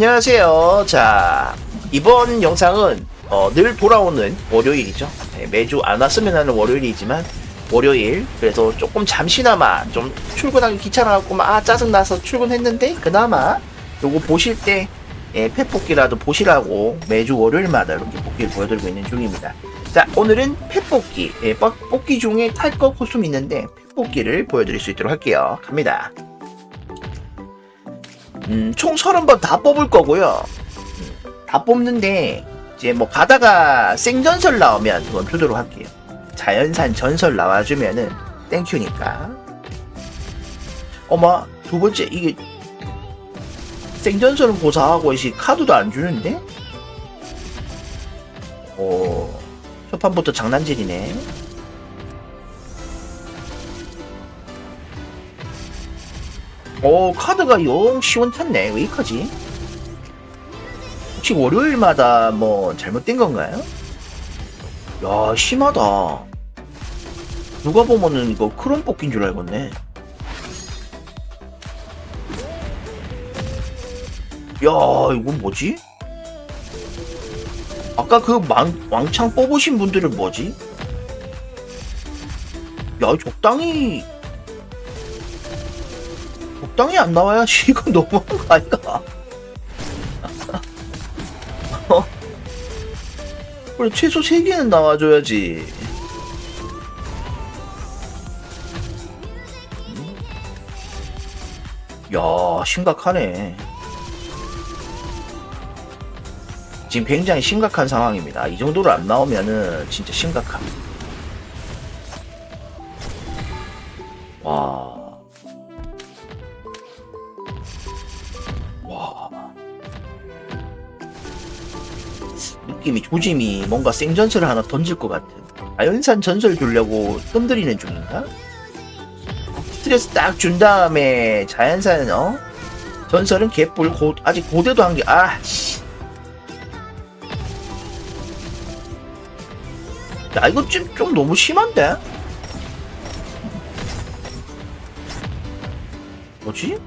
안녕하세요. 자, 이번 영상은 어, 늘 돌아오는 월요일이죠. 네, 매주 안 왔으면 하는 월요일이지만 월요일 그래서 조금 잠시나마 좀 출근하기 귀찮아갖고 막 아, 짜증나서 출근했는데 그나마 요거 보실 때 예, 펫뽑기라도 보시라고 매주 월요일마다 이렇게 뽑기를 보여드리고 있는 중입니다. 자, 오늘은 펫뽑기, 예, 뻑- 뽑기 중에 탈거 코스튬 있는데 펫뽑기를 보여드릴 수 있도록 할게요. 갑니다. 음, 총 30번 다 뽑을 거고요. 음, 다 뽑는데, 이제 뭐 가다가 생전설 나오면 그건 주도록 할게요. 자연산 전설 나와주면은 땡큐니까. 어마, 두 번째, 이게, 생전설은 고사하고, 이 카드도 안 주는데? 오, 첫 판부터 장난질이네. 오, 카드가 영 시원찮네. 왜 이까지? 혹시 월요일마다 뭐 잘못된 건가요? 야, 심하다. 누가 보면은 이거 크롬 뽑기인 줄 알겠네. 야, 이건 뭐지? 아까 그 왕, 왕창 뽑으신 분들은 뭐지? 야, 적당히 적당히 안 나와야지 이거 너무한 거 아닌가? 어? 그래 최소 3개는 나와줘야지 음? 야 심각하네 지금 굉장히 심각한 상황입니다 이 정도로 안 나오면은 진짜 심각함 와 와. 느낌이 조짐이 뭔가 생전설을 하나 던질 것 같은. 자연산 전설 주려고 뜸들이는 중인가? 스트레스 딱 준 다음에 자연산 어? 전설은 개뿔 고, 아직 고대도 한 게, 아, 씨. 야, 이거 좀, 좀 너무 심한데? 뭐지?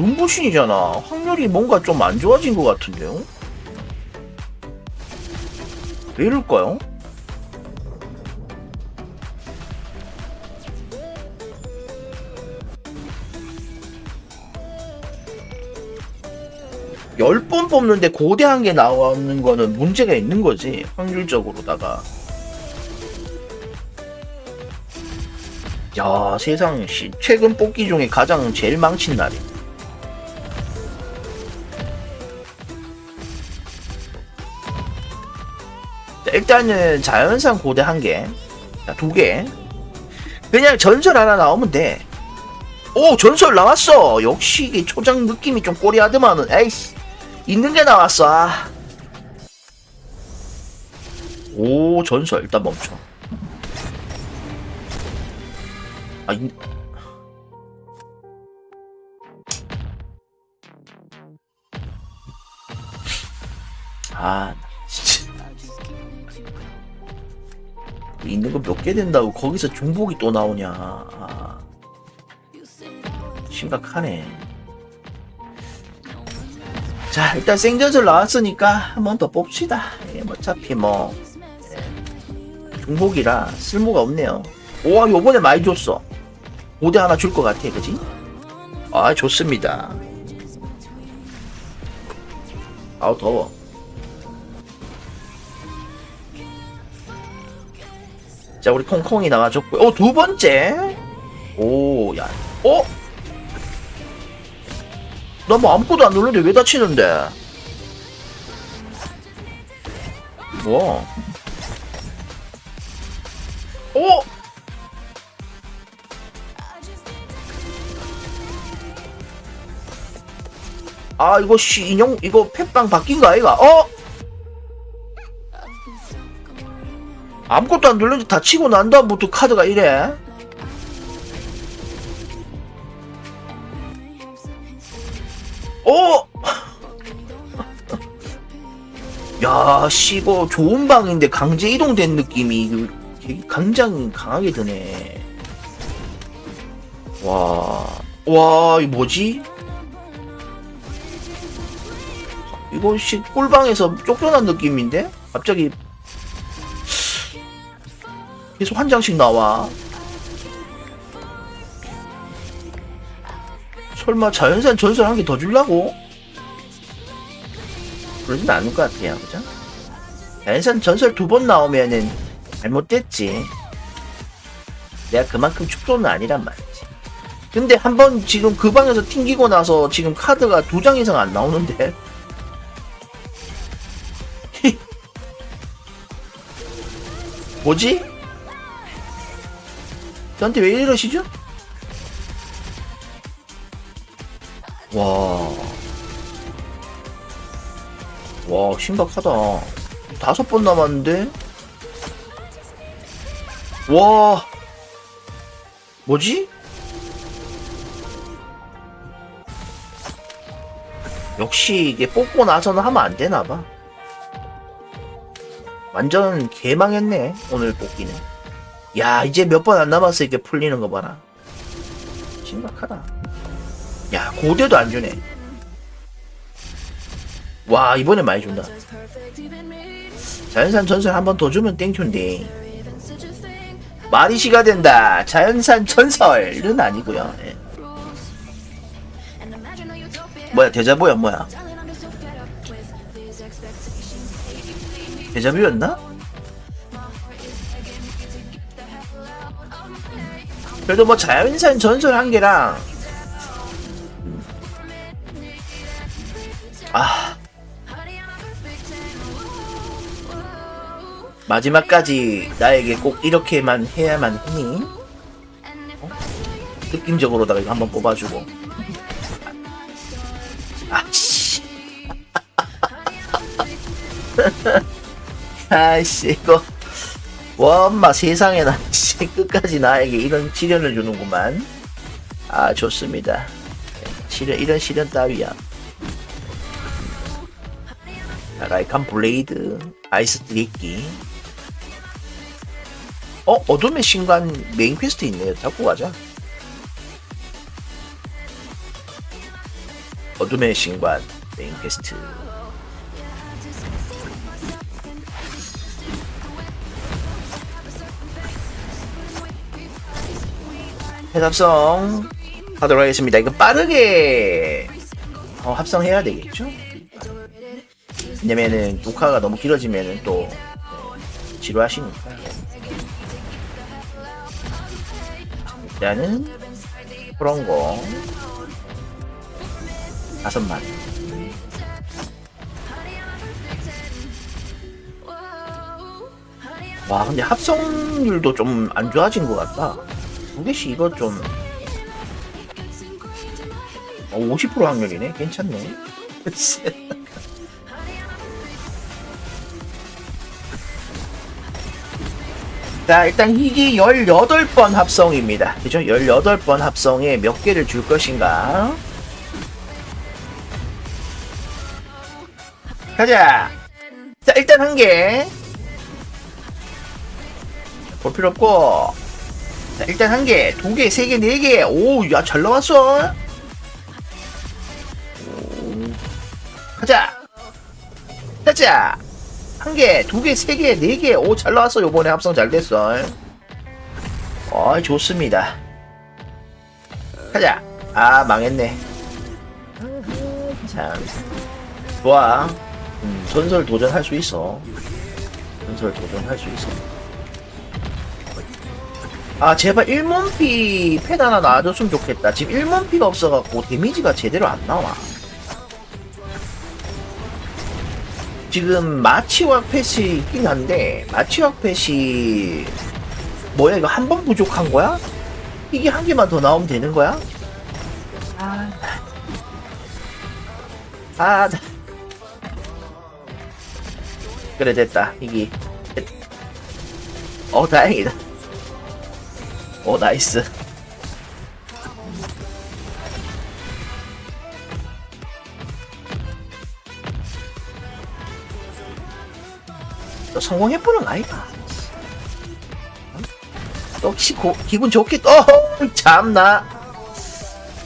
눈부신이잖아. 확률이 뭔가 좀 안 좋아진 것 같은데요? 왜 이럴까요? 열 번 뽑는데 고대한 게 나오는 거는 문제가 있는 거지. 확률적으로다가. 야, 세상, 씨. 최근 뽑기 중에 가장 제일 망친 날이. 자, 일단은 자연산 고대 한 개, 자, 두 개. 그냥 전설 하나 나오면 돼. 오, 전설 나왔어. 역시 이게 초장 느낌이 좀 꼬리하더만은. 에이씨, 있는 게 나왔어. 아. 오, 전설 일단 멈춰. 아, 이... 아, 있는 거 몇 개 된다고 거기서 중복이 또 나오냐. 아, 심각하네. 자, 일단 생전설 나왔으니까 한 번 더 뽑시다. 예, 어차피 뭐 예, 중복이라 쓸모가 없네요. 오, 요번에 많이 줬어. 5대 하나 줄 것 같아, 그지? 아, 좋습니다. 아우, 더워. 자, 우리 콩콩이 나와줬고, 어, 두 번째? 오, 야, 어? 나 뭐 아무것도 안 누르는데 왜 다치는데? 뭐? 어? 아 이거 씨 인형 이거 펫빵 바뀐 거 아이가? 어? 아무것도 안 눌렀는데 다 치고 난 다음부터 카드가 이래? 어? 야, 씨, 이거 좋은 방인데 강제 이동된 느낌이 되게 강장 강하게 드네. 와, 와, 이 뭐지? 이거 씨 꿀방에서 쫓겨난 느낌인데? 갑자기 계속 한 장씩 나와. 설마 자연산 전설 한 개더 주려고? 그러진 않을 것 같아요, 그죠? 자연산 전설 두 번 나오면은 잘못됐지. 내가 그만큼 축소는 아니란 말이지. 근데 한 번 지금 그 방에서 튕기고 나서 지금 카드가 두 장 이상 안 나오는데? 뭐지? 저한테 왜 이러시죠? 와. 와, 심각하다. 다섯 번 남았는데? 와. 뭐지? 역시 이게 뽑고 나서는 하면 안 되나 봐. 완전 개망했네, 오늘 뽑기는. 야, 이제 몇 번 안 남았어, 이게 풀리는 거 봐라. 심각하다. 야, 고대도 안 주네. 와, 이번에 많이 준다. 자연산 전설 한 번 더 주면 땡큐인데. 말이 시가 된다. 자연산 전설은 아니고요. 예. 뭐야, 대자보야, 뭐야? 대자뷰였나? 그래도 뭐 자연산 전설 한 개랑 아 마지막까지 나에게 꼭 이렇게만 해야만 했니? 어? 느낌적으로다가 이거 한번 뽑아주고 아씨 아이씨 이거 와 엄마 세상에나 씨, 끝까지 나에게 이런 시련을 주는구만. 아 좋습니다. 시련 이런 시련 따위야. 라이칸 블레이드 아이스 드리기 어 어둠의 신관 메인 퀘스트 있네요. 잡고 가자. 어둠의 신관 메인 퀘스트 해답성 하도록 하겠습니다. 이거 빠르게 어, 합성해야 되겠죠? 왜냐면은 녹화가 너무 길어지면은 또 네, 지루하시니까. 일단은 그런 거 다섯 마리. 와 근데 합성률도 좀 안 좋아진 것 같다. 두 개씩 이거 좀 어, 50% 확률이네. 괜찮네. 자, 일단 이게 18번 합성입니다. 그죠? 18번 합성에 몇 개를 줄 것인가? 가자! 자, 일단 한 개. 볼 필요 없고. 자, 일단 한 개, 두 개, 세 개, 네 개. 오, 야, 잘 나왔어. 오. 가자. 가자. 한 개, 두 개, 세 개, 네 개. 오, 잘 나왔어. 요번에 합성 잘 됐어. 어, 좋습니다. 가자. 아, 망했네. 참. 좋아. 음, 전설 도전할 수 있어. 전설 도전할 수 있어. 아 제발 1문피 펜 하나 놔줬으면 좋겠다. 지금 1문피가 없어갖고 데미지가 제대로 안 나와. 지금 마치왁 펫이 있긴 한데 마치왁 펫이 뭐야 이거 한 번 부족한 거야? 이게 한 개만 더 나오면 되는 거야? 아, 아, 나- 그래 됐다. 이게. 어 다행이다 오 나이스. 너 성공해보는 아이가? 역시 고, 기분 좋게 어 참나.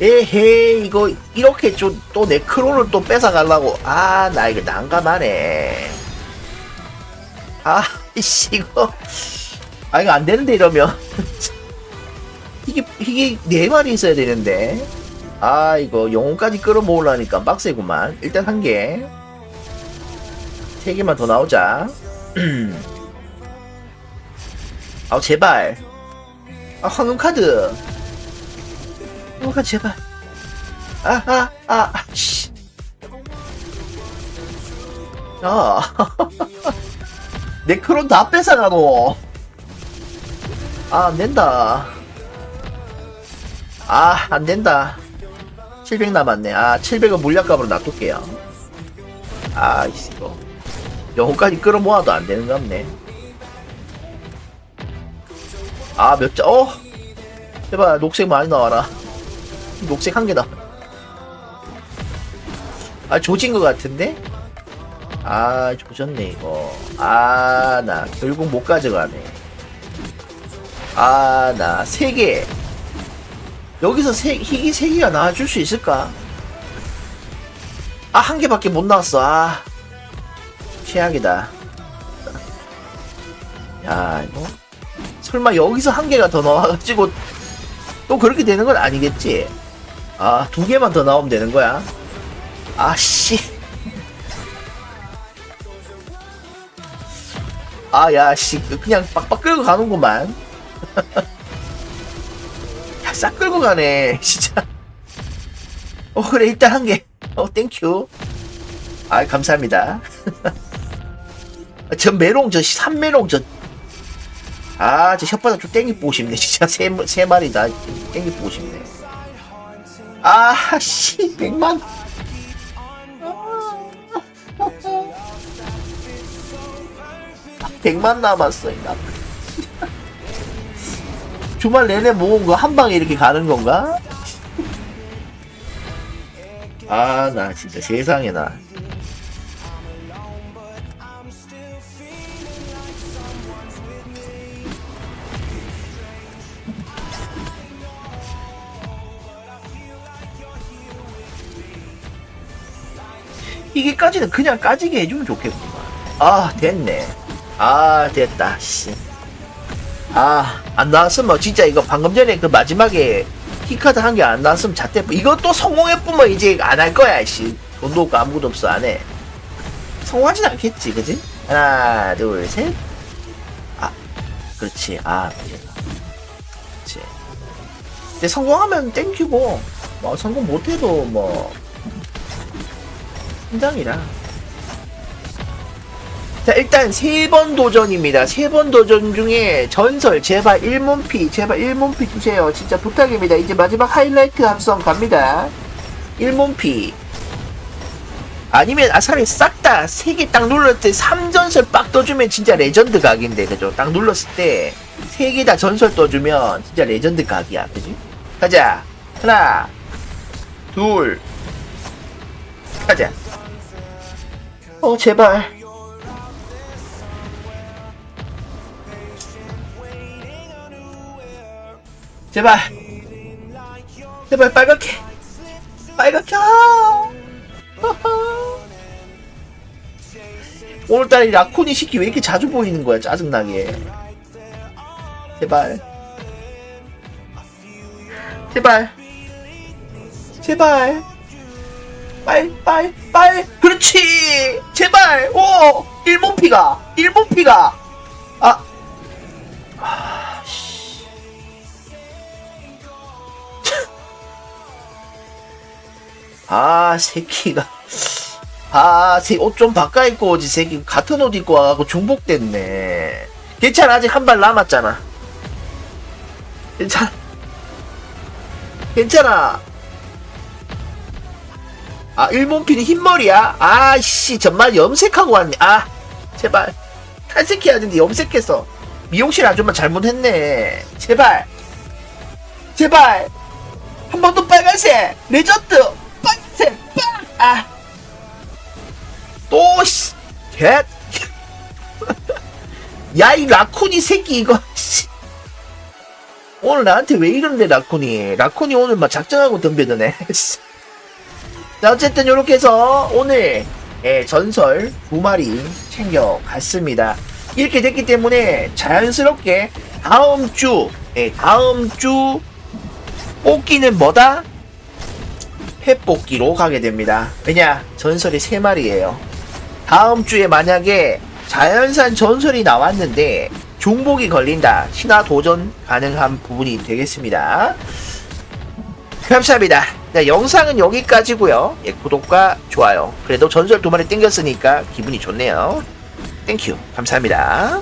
에헤 이거 이렇게 좀 또 내 크론을 또 뺏어가려고. 아 나 이거 난감하네. 아 이씨 이거. 아 이거 안 되는데 이러면 이게 네 마리 있어야 되는데. 아 이거 영혼까지 끌어모으려니까 빡세구만. 일단 한개세 개만 더 나오자. 아 제발. 아 황금 카드. 황금 카드 제발. 아아아 아, 아, 씨. 야 내 크론 다 뺏어가노. 아 안된다 아 안된다 700 남았네 아 700은 물약값으로 놔둘게요 아 이거 영혼까지 끌어모아도 안되는 거 없네 아, 몇 자, 어? 제발, 녹색 많이 나와라. 녹색 한 개다. 아, 조진 것 같은데? 아, 조졌네, 이거. 아, 나, 결국 못 가져가네. 아, 나, 세 개. 여기서 세, 희귀 세 개가 나와줄 수 있을까? 아, 한 개밖에 못 나왔어. 아, 최악이다. 야, 이거. 설마 여기서 한 개가 더 나와가지고 또 그렇게 되는 건 아니겠지? 아, 두 개만 더 나오면 되는 거야? 아, 씨. 아, 야, 씨. 그냥 빡빡 끌고 가는구만. 야, 싹 끌고 가네. 진짜. 어, 그래, 일단 한 개. 어, 땡큐. 아, 감사합니다. 저 메롱, 저, 삼메롱, 저, 아, 저 혓바닥 좀 땡기 보고 싶네. 진짜 세, 세 마리 다 땡기 보고 싶네. 아, 씨, 백만. 백만 남았어, 이 나. 주말 내내 모은 거 한 방에 이렇게 가는 건가? 아, 나 진짜 세상에 나. 이게 까지는 그냥 까지게 해주면 좋겠구만. 아, 됐네. 아, 됐다, 씨. 아, 안 나왔으면 진짜 이거 방금 전에 그 마지막에 키카드 한 개 안 나왔으면 잣대, 이것도 성공했으면 이제 안 할 거야, 씨. 돈도 없고 아무것도 없어, 안 해. 성공하진 않겠지, 그지? 하나, 둘, 셋. 아, 그렇지. 아, 그렇지. 근데 성공하면 땡큐고, 뭐, 성공 못해도 뭐, 팀장이라. 자, 일단 세 번 도전입니다. 세 번 도전 중에 전설, 제발 1문피, 제발 1문피 주세요. 진짜 부탁입니다. 이제 마지막 하이라이트 합성 갑니다. 1문피. 아니면 아사리 싹 다 세 개 딱 눌렀을 때 3전설 빡 떠주면 진짜 레전드 각인데, 그죠? 딱 눌렀을 때 세 개 다 전설 떠주면 진짜 레전드 각이야, 그지? 가자. 하나, 둘, 가자. 어, 제발. 제발. 제발 빨갛게. 빨갛게. 아. 오늘따라 이 라코니 시키 왜 이렇게 자주 보이는 거야? 짜증나게. 제발. 제발. 제발. 빨, 빨, 빨. 그렇지. 제발. 오, 일본 피가. 일본 피가. 아, 새끼가. 아, 새옷좀 바꿔 입고 오지, 새끼. 같은 옷 입고 와갖고 중복됐네. 괜찮아, 아직 한 발 남았잖아. 괜찮아. 괜찮아. 아, 일본핀이 흰머리야? 아씨, 정말 염색하고 왔네. 아, 제발. 탈색해야 되는데 염색해서. 미용실 아줌마 잘못했네. 제발. 제발. 한 번 더 빨간색. 레전드. 아. 또, 씨. 개. 야, 이 라쿤이 새끼, 이거. 씨. 오늘 나한테 왜 이러는데 라코니 라코니 오늘 막 작정하고 덤벼드네 자 어쨌든 이렇게 해서 오늘 예, 전설 두 마리 챙겨갔습니다 이렇게 됐기 때문에 자연스럽게 다음 주 예, 다음 주 뽑기는 뭐다? 펫뽑기로 가게 됩니다 왜냐 전설이 세 마리예요 다음 주에 만약에 자연산 전설이 나왔는데 중복이 걸린다. 신화 도전 가능한 부분이 되겠습니다. 감사합니다. 네, 영상은 여기까지고요. 예, 구독과 좋아요. 그래도 전설 두 마리 땡겼으니까 기분이 좋네요. 땡큐. 감사합니다.